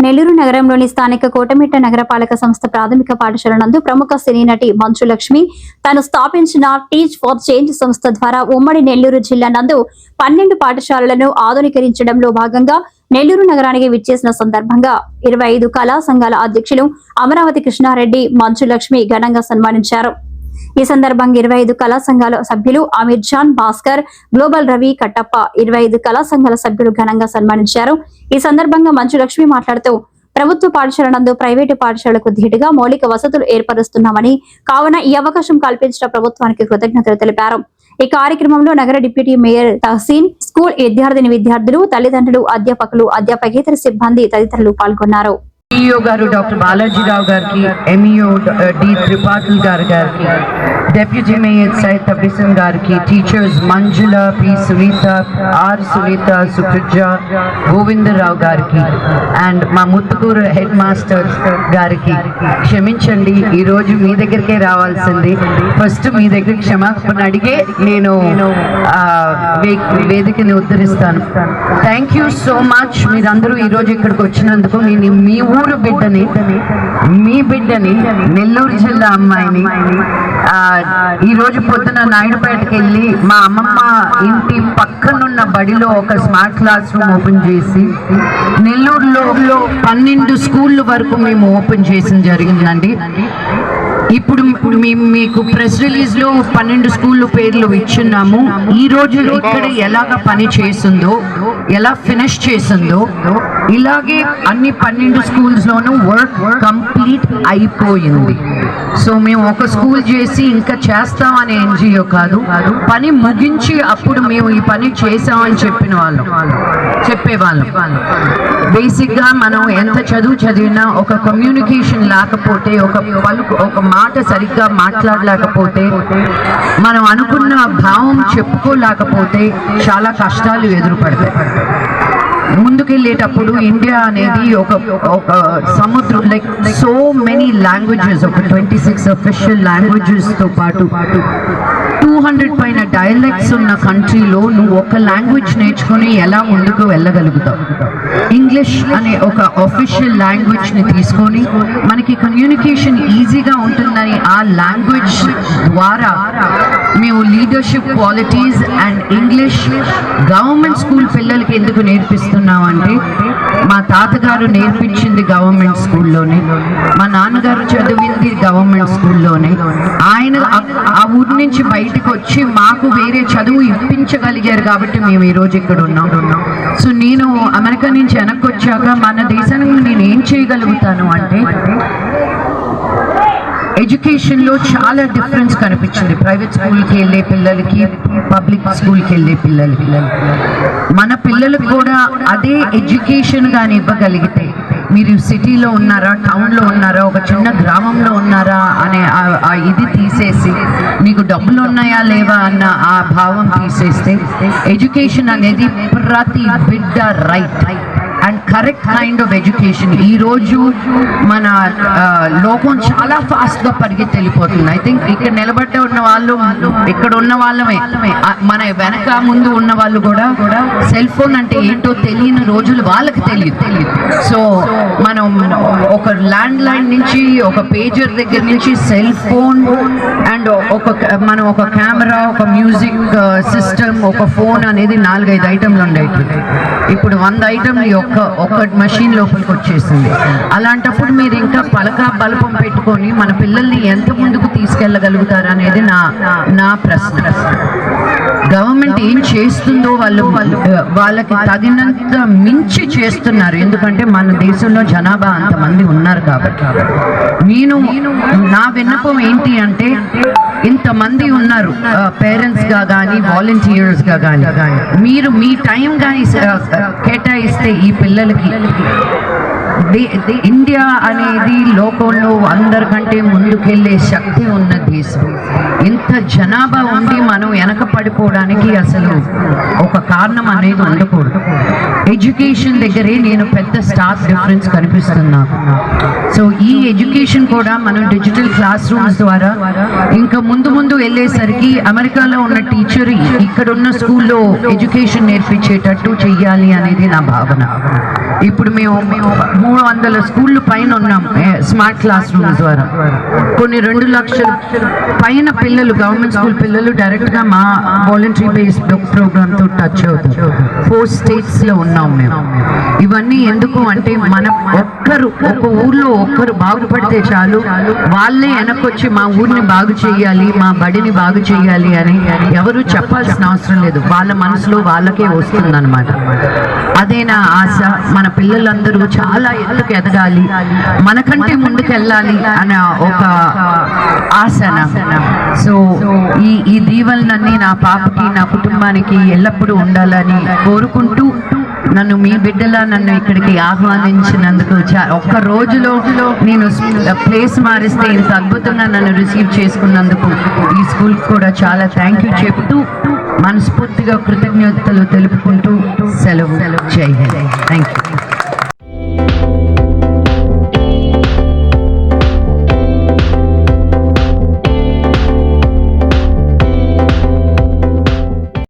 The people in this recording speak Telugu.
నెల్లూరు నగరంలోని స్థానిక కోటమిట్ట నగరపాలక సంస్థ ప్రాథమిక పాఠశాల నందు ప్రముఖ సినీ నటి మంచు లక్ష్మి తాను స్థాపించిన టీచ్ ఫర్ చేంజ్ సంస్థ ద్వారా ఉమ్మడి నెల్లూరు జిల్లా నందు పన్నెండు పాఠశాలలను ఆధునీకరించడంలో భాగంగా నెల్లూరు నగరానికి విచ్చేసిన సందర్భంగా ఇరవై ఐదు కళా సంఘాల అధ్యక్షులు అమరావతి కృష్ణారెడ్డి మంచులక్ష్మి ఘనంగా సన్మానించారు. ఈ సందర్భంగా ఇరవై ఐదు కళా సంఘాల సభ్యులు అమీర్ జాన్ భాస్కర్ గ్లోబల్ రవి కట్టప్ప ఇరవై ఐదు కళా సంఘాల సభ్యులు ఘనంగా సన్మానించారు. ఈ సందర్భంగా మంచు లక్ష్మి మాట్లాడుతూ ప్రభుత్వ పాఠశాల నందు ప్రైవేటు పాఠశాలకు ధీటుగా మౌలిక వసతులు ఏర్పరుస్తున్నామని కావున ఈ అవకాశం కల్పించిన ప్రభుత్వానికి కృతజ్ఞతలు తెలిపారు. ఈ కార్యక్రమంలో నగర డిప్యూటీ మేయర్ తహసీన్ స్కూల్ విద్యార్థిని విద్యార్థులు తల్లిదండ్రులు అధ్యాపకులు అధ్యాపకేతర సిబ్బంది తదితరులు పాల్గొన్నారు. ఈఓ గారు డాక్టర్ బాలాజీరావు గారికి ఎంఈఓ డి త్రిపాఠుల్ గారు గారికి డెప్యూటీ మేయర్ సైద్ తబిసన్ గారికి teachers Manjula P Sunitha R Sunitha Supraja Govindarao గారికి అండ్ మా ముత్తుకూరు హెడ్ మాస్టర్ గారికి క్షమించండి ఈరోజు మీ దగ్గరికే రావాల్సింది. ఫస్ట్ మీ దగ్గర క్షమాపణ అడిగే నేను వేదికని ఉద్ధరిస్తాను. థ్యాంక్ యూ సో మచ్ మీరందరూ ఈరోజు ఇక్కడికి వచ్చినందుకు నేను మీ ఊరు బిడ్డని మీ బిడ్డని నెల్లూరు జిల్లా అమ్మాయిని ఈ రోజు పొద్దున నాయుడుపేటకి వెళ్ళి మా అమ్మమ్మ ఇంటి పక్కనున్న బడిలో ఒక స్మార్ట్ క్లాస్ రూమ్ ఓపెన్ చేసి నెల్లూరులో పన్నెండు స్కూళ్ళ వరకు మేము ఓపెన్ చేసిన జరిగిందండి. ఇప్పుడు మేము మీకు ప్రెస్ రిలీజ్లో పన్నెండు స్కూల్ పేర్లు ఇచ్చున్నాము. ఈ రోజు ఇక్కడ ఎలాగ పని చేసిందో ఎలా ఫినిష్ చేసిందో ఇలాగే అన్ని పన్నెండు స్కూల్స్ లోనూ వర్క్ కంప్లీట్ అయిపోయింది. సో మేము ఒక స్కూల్ చేసి ఇంకా చేస్తాం అనే ఎన్జిఓ కాదు. పని ముగించి అప్పుడు మేము ఈ పని చేసామని చెప్పిన వాళ్ళం. చెప్పేవాళ్ళం. బేసిక్గా మనం ఎంత చదువు చదివినా ఒక కమ్యూనికేషన్ లేకపోతే ఒక పలుకు ఒక మాట సరిగ్గా మాట్లాడలేకపోతే మనం అనుకున్న భావం చెప్పుకోలేకపోతే చాలా కష్టాలు ఎదురుపడతాయి. ముందుకెళ్ళేటప్పుడు ఇండియా అనేది ఒక ఒక సముద్రం. లైక్ సో మెనీ లాంగ్వేజెస్ ఒక ట్వంటీ సిక్స్ అఫిషియల్ లాంగ్వేజెస్తో పాటు. టూ హండ్రెడ్ పైన డైలెక్ట్స్ ఉన్న కంట్రీలో నువ్వు ఒక లాంగ్వేజ్ నేర్చుకొని ఎలా ముందుకు వెళ్ళగలుగుతావు? ఇంగ్లీష్ అనే ఒక అఫీషియల్ లాంగ్వేజ్ని తీసుకొని మనకి కమ్యూనికేషన్ ఈజీగా ఉంటుందని ఆ లాంగ్వేజ్ ద్వారా మేము leadership qualities and English government school పిల్లలకి ఎందుకు నేర్పిస్తున్నాం అంటే మా తాతగారు నేర్పించింది గవర్నమెంట్ స్కూల్లోనే మా నాన్నగారు చదివింది గవర్నమెంట్ స్కూల్లోనే. ఆయన ఆ- ఊరి నుంచి బయటకు వచ్చి మాకు వేరే చదువు ఇప్పించగలిగారు కాబట్టి మేము ఈ రోజు ఇక్కడ ఉన్నాం. సో నేను అమెరికా నుంచి వెనక్కి వచ్చాక మన దేశానికి నేను ఏం చేయగలుగుతాను అంటే ఎడ్యుకేషన్లో చాలా డిఫరెన్స్ కనిపించింది. ప్రైవేట్ స్కూల్కి వెళ్ళే పిల్లలకి పబ్లిక్ స్కూల్కి వెళ్ళే పిల్లలకి. మన పిల్లలకు కూడా అదే ఎడ్యుకేషన్ కానీ ఇవ్వగలిగితే మీరు సిటీలో ఉన్నారా టౌన్లో ఉన్నారా ఒక చిన్న గ్రామంలో ఉన్నారా అనే ఇది తీసేసి మీకు డబ్బులు ఉన్నాయా లేవా అన్న ఆ భావం తీసేస్తే ఎడ్యుకేషన్ అనేది ప్రతి బిడ్డ right and correct kind of education ఈ రోజు మన లోకం చాలా ఫాస్ట్గా పరిగెత్తి వెళ్ళిపోతుంది ఐ థింక్ ఇక్కడ నిలబడ్డ ఉన్న వాళ్ళు ఇక్కడ ఉన్న వాళ్ళమే. మన వెనక ముందు ఉన్న వాళ్ళు కూడా సెల్ ఫోన్ అంటే ఏంటో తెలియని రోజులు వాళ్ళకి తెలియదు. తెలియదు సో మనం ఒక ల్యాండ్ లైన్ నుంచి ఒక పేజర్ దగ్గర నుంచి సెల్ ఫోన్ అండ్ ఒక మనం ఒక కెమెరా ఒక మ్యూజిక్ సిస్టమ్ ఒక ఫోన్ అనేది నాలుగైదు ఐటమ్లు ఉండేవి ఇప్పుడు వంద ఐటమ్ ఒక ఒక మషిన్ లోపలికి వచ్చేసింది. అలాంటప్పుడు మీరు ఇంకా పలక బలపం పెట్టుకొని మన పిల్లల్ని ఎంత ముందుకు తీసుకెళ్ళగలుగుతారు అనేది నా నా ప్రశ్న. గవర్నమెంట్ ఏం చేస్తుందో వాళ్ళు వాళ్ళకి తగినంత మించి చేస్తున్నారు. ఎందుకంటే మన దేశంలో జనాభా అంతమంది ఉన్నారు కాబట్టి. నేను నా విన్నపం ఏంటి అంటే ఇంతమంది ఉన్నారు పేరెంట్స్గా కానీ వాలంటీర్స్గా కానీ మీరు మీ టైం కానీ కేటాయిస్తే ఈ పిల్లలకి. దే- ఇండియా అనేది లోకంలో అందరికంటే ముందుకెళ్ళే శక్తి ఉన్న దేశం. ఇంత జనాభా ఉండి మనం వెనక పడిపోవడానికి అసలు ఒక కారణం అనేది ఉండకూడదు. ఎడ్యుకేషన్ దగ్గరే నేను పెద్ద స్టార్ డిఫరెన్స్ కనిపిస్తున్నాను సో ఈ ఎడ్యుకేషన్ కూడా మనం డిజిటల్ క్లాస్ రూమ్స్ ద్వారా ఇంకా ముందు ముందు వెళ్ళేసరికి అమెరికాలో ఉన్న టీచర్ ఇక్కడ ఉన్న స్కూల్లో ఎడ్యుకేషన్ నేర్పించేటట్టు చెయ్యాలి అనేది నా భావన. ఇప్పుడు మేము మేము మూడు వందల స్కూళ్ళు పైన ఉన్నాం స్మార్ట్ క్లాస్ రూమ్స్ ద్వారా. కొన్ని రెండు లక్షల పైన పిల్లలు గవర్నమెంట్ స్కూల్ పిల్లలు డైరెక్ట్గా మా వాలంటరీ బేస్డ్ ప్రోగ్రామ్తో టచ్ అవుతారు. ఫోర్ స్టేట్స్లో ఉన్నాం. ఉన్నాం మేము. ఇవన్నీ ఎందుకు అంటే మన ఒక్కరు ఒక ఊర్లో ఒక్కరు బాగుపడితే చాలు. వాళ్ళే వెనకొచ్చి మా ఊరిని బాగు చేయాలి మా బడిని బాగు చేయాలి అని ఎవరు చెప్పాల్సిన అవసరం లేదు. వాళ్ళ మనసులో వాళ్ళకే వస్తుంది అదే నా ఆశ. మన పిల్లలందరూ చాలా ఎత్తుకు ఎదగాలి. మనకంటే ముందుకెళ్ళాలి అనే ఒక ఆశ సో ఈ ఈ దీవెనలన్నీ నా పాపకి నా కుటుంబానికి ఎల్లప్పుడూ ఉండాలని కోరుకుంటూ నన్ను మీ బిడ్డలా నన్ను ఇక్కడికి ఆహ్వానించినందుకు చా- ఒక్క రోజులో నేను ప్లేస్ మారిస్తే ఇంత అద్భుతంగా నన్ను రిసీవ్ చేసుకున్నందుకు ఈ స్కూల్ కూడా చాలా థ్యాంక్ యూ చెప్తూ మనస్ఫూర్తిగా కృతజ్ఞతలు తెలుపుకుంటూ సెలవు. జై హింద్. Thank you